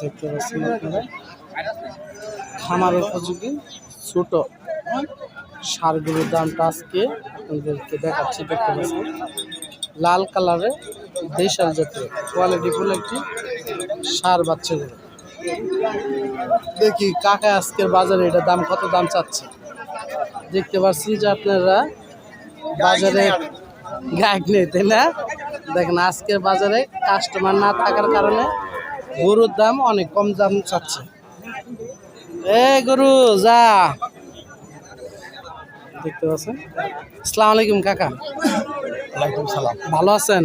দেখতে পাচ্ছেন আপনারা। খামার উপযোগী ছোট সারগুলোর দামটা আজকে আপনাদেরকে দেখাচ্ছি, দেখতে পাচ্ছেন। লাল কালারের দেশাল জাতীয় কোয়ালিটি ফুল একটি সার বাচ্চাগুলো দেখি কাকা আজকের বাজারে এটা দাম কত দাম চাচ্ছে? দেখতে পাচ্ছি যে আপনারা বাজারে গায়ক নেই, তাই না? দেখেন আজকের বাজারে কাস্টমার না থাকার কারণে গরুর দাম অনেক কম দাম চাচ্ছে। এ গরু যা। দেখতে পাচ্ছেন? আসসালামু আলাইকুম কাকা। ওয়ালাইকুম সালাম। ভালো আছেন?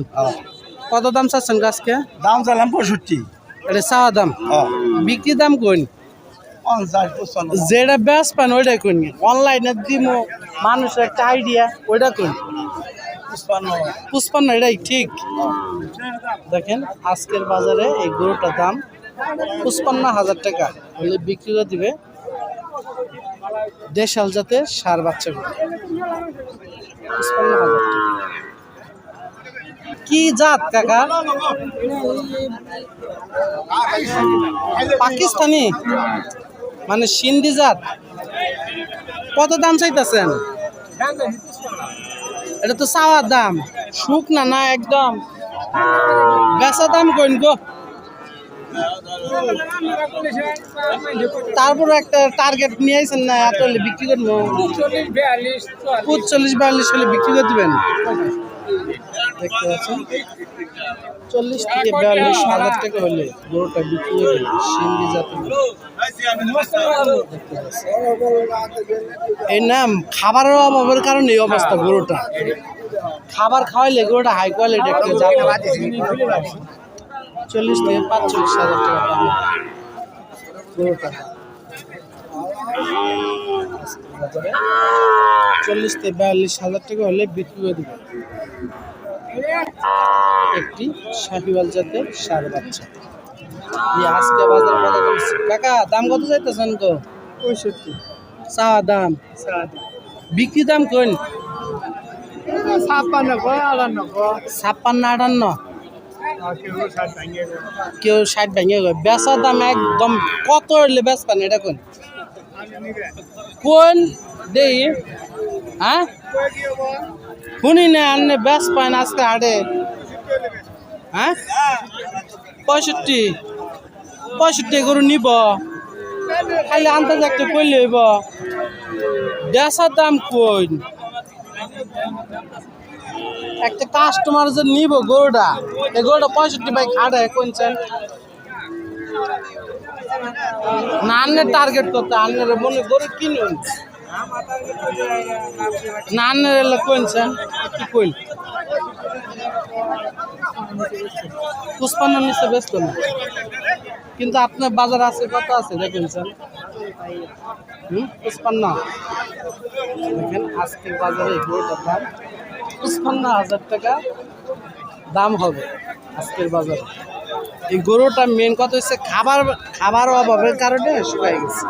কত দাম চাচ্ছেন গাছকে দাম চালাম পঁয়ষট্টি। এটা চাওয়া দাম? বিক্রি দাম কোন যেটা বেশ পান ওইটা কোন অনলাইনে দিমো মানুষের একটা আইডিয়া ওইটা কোন পুষ্পান্ন। এটাই ঠিক। দেখেন, আজকের বাজারে এই গরুটার দাম পুষ্পান্ন হাজার টাকা। হলে বিক্রি করে দিবে দেশাল জাতের সার বাচ্চাগুলো পুষ্পান্ন কি জাত, কাকা? পাকিস্তানি? মানে সিন্ধি জাত। কত দাম চাইতেছেন? এটা তো চাওয়ার দাম। সুখ না না একদম। বেচা দাম কইন গো। তারপর একটা টার্গেট নিয়ে আইছেন না, এত হলে বিক্রি করব? চল্লিশ বিয়াল্লিশ হলে বিক্রি করে দিবেন? চল্লিশ থেকে এই অভাবের অবস্থা গরুটা। খাবার খাওয়াইলে গরুটা হাই কোয়ালিটি চল্লিশ থেকে পাঁচচল্লিশ হাজার টাকা দাম। গরুটা চল্লিশ থেকে বিয়াল্লিশ হাজার টাকা হলে বিক্রি করে দেবে। একটি শাহিওয়াল জাতের সার বাচ্চা। আজকে বাজার কথা বলছি কাকা দাম কত চাইতেছেন তো? পঁয়ষট্টি। চা দাম? বিক্রি দাম কোন? ছাপ্পান্ন ছাপ্পান্ন আটান্ন। কেউ ষাট ভেঙে গেল। বেচার দাম একদম কত হইলে বেচবেন এটা কোন? কোন? দেই হ্যাঁ? শুনি না আনলে বেচ পান আজকে হাটে? হ্যাঁ? পঁয়ষট্টি। পঁয়ষট্টি গরু নিব। খালি আন্দাজ একটা করলে হইব। দাম কোন? একটা কাস্টমার যে নিব গরুটা, এই গরুটা পঁয়ষট্টি বাইক খাটে কোনছেন না, আন্নের টার্গেট করতে আন্নের মনে গরু কিনুন। না, আন্নের এলে কোনছেন কি কইল পুষ্পান্ন নিচে ব্যস্ত না। কিন্তু আপনার বাজার আছে, কত আছে, দেখেন স্যার। হুম, পুষ্পান্ন। দেখেন, আজকের বাজারে গরুটার দাম। পঁচপান্ন হাজার টাকা দাম হবে আজকের বাজারে। এই গরুটা মেন কথা হচ্ছে খাবার খাবার অভাবের কারণে শুকাই গেছে।